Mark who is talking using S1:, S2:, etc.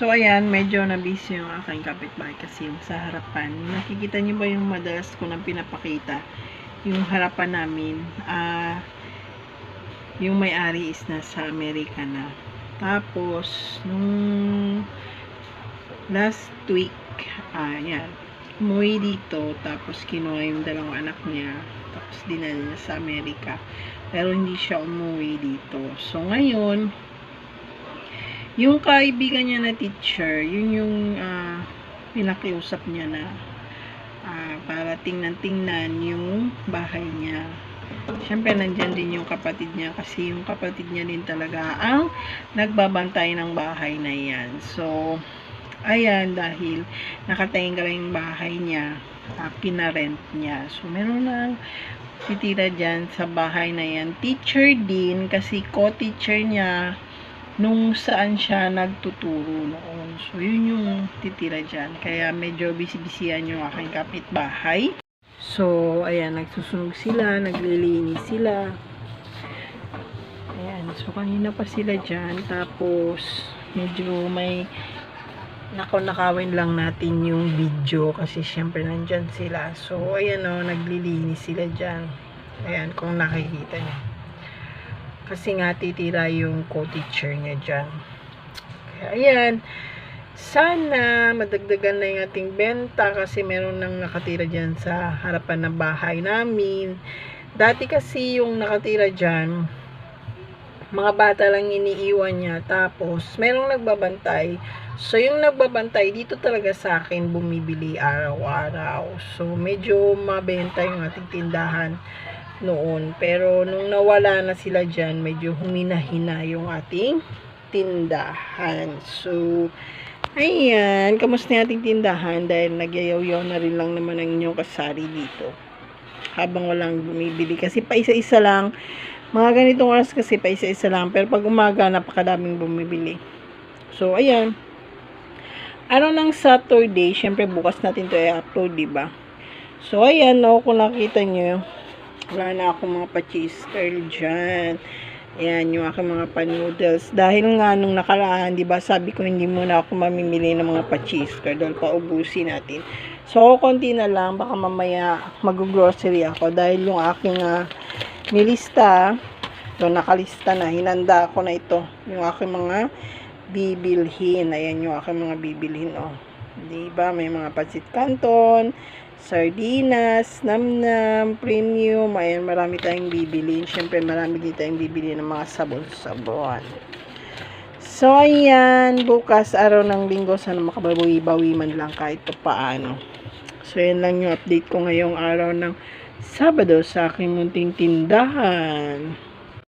S1: So, ayan, medyo na-busy yung aking kapitbahay kasi yung sa harapan. Nakikita niyo ba yung madalas ko nang pinapakita? Yung harapan namin, ah, yung may-ari is nasa Amerika na. Tapos, nung last week, ah, yan, umuwi dito, tapos kinuha yung dalawang anak niya, tapos dinala niya sa Amerika. Pero hindi siya umuwi dito. So, ngayon, yung kaibigan niya na teacher, yun yung ah, pinakiusap niya na ah, para tingnan-tingnan yung bahay niya. Siyempre, nandyan din yung kapatid niya kasi yung kapatid niya din talaga ang nagbabantay ng bahay na yan. So, ayan, dahil nakatayin ka lang yung bahay niya, uh, pinarent niya. So, meron na titira dyan sa bahay na yan. Teacher din, kasi co-teacher niya nung saan siya nagtuturo noon. So, yun yung titira dyan. Kaya medyo busy-busy yung aking kapitbahay. So, ayan, nagsusunog sila, naglilinis sila. Ayan, so kanina pa sila dyan. Tapos, medyo may nako nakawin lang natin yung video kasi syempre nandyan sila. So, ayan o, naglilinis sila dyan. Ayan, kung nakikita niyo. Kasi nga titira yung co-teacher niya dyan. Kaya, ayan. Sana madagdagan na yung ating benta kasi meron nang nakatira dyan sa harapan ng bahay namin. Dati kasi yung nakatira dyan, mga bata lang iniiwan niya. Tapos, merong nagbabantay. So, yung nagbabantay, dito talaga sa akin bumibili araw-araw. So, medyo mabenta yung ating tindahan noon. Pero, nung nawala na sila dyan, medyo humina-hina yung ating tindahan. So, ayan. Kamusta yung ating tindahan? Dahil nagyayaw-yaw na rin lang naman ang inyong kasari dito. Habang walang bumibili. Kasi pa isa-isa lang. Mga ganitong oras kasi pa isa-isa lang. Pero pag umaga, napakadaming bumibili. So, ayan. Araw ng Saturday, syempre bukas natin to i-upload, ba? So, ayan, no, kung nakita nyo, wala na akong mga pa-cheese curl dyan. Ayan, yung aking mga pa-noodles. Dahil nga, nung nakaraan, di ba, sabi ko, hindi muna ako mamimili ng mga pa-cheese curl. Dahil paubusin natin. So, konti na lang, baka mamaya mag-grocery ako. Dahil yung aking uh, nilista, ito, nakalista na, hinanda ako na ito. Yung aking mga bibilhin. Ayan yung aking mga bibilhin, oh. Diba? May mga pancit canton, sardinas, namnam, premium. Ayan, marami tayong bibilhin. Siyempre, marami din tayong bibilhin ng mga sabon-sabon. So, ayan. Bukas, araw ng linggo, sana makabawi-bawi man lang kahit pa paano. So, yan lang yung update ko ngayong araw ng Sabado sa aking munting tindahan.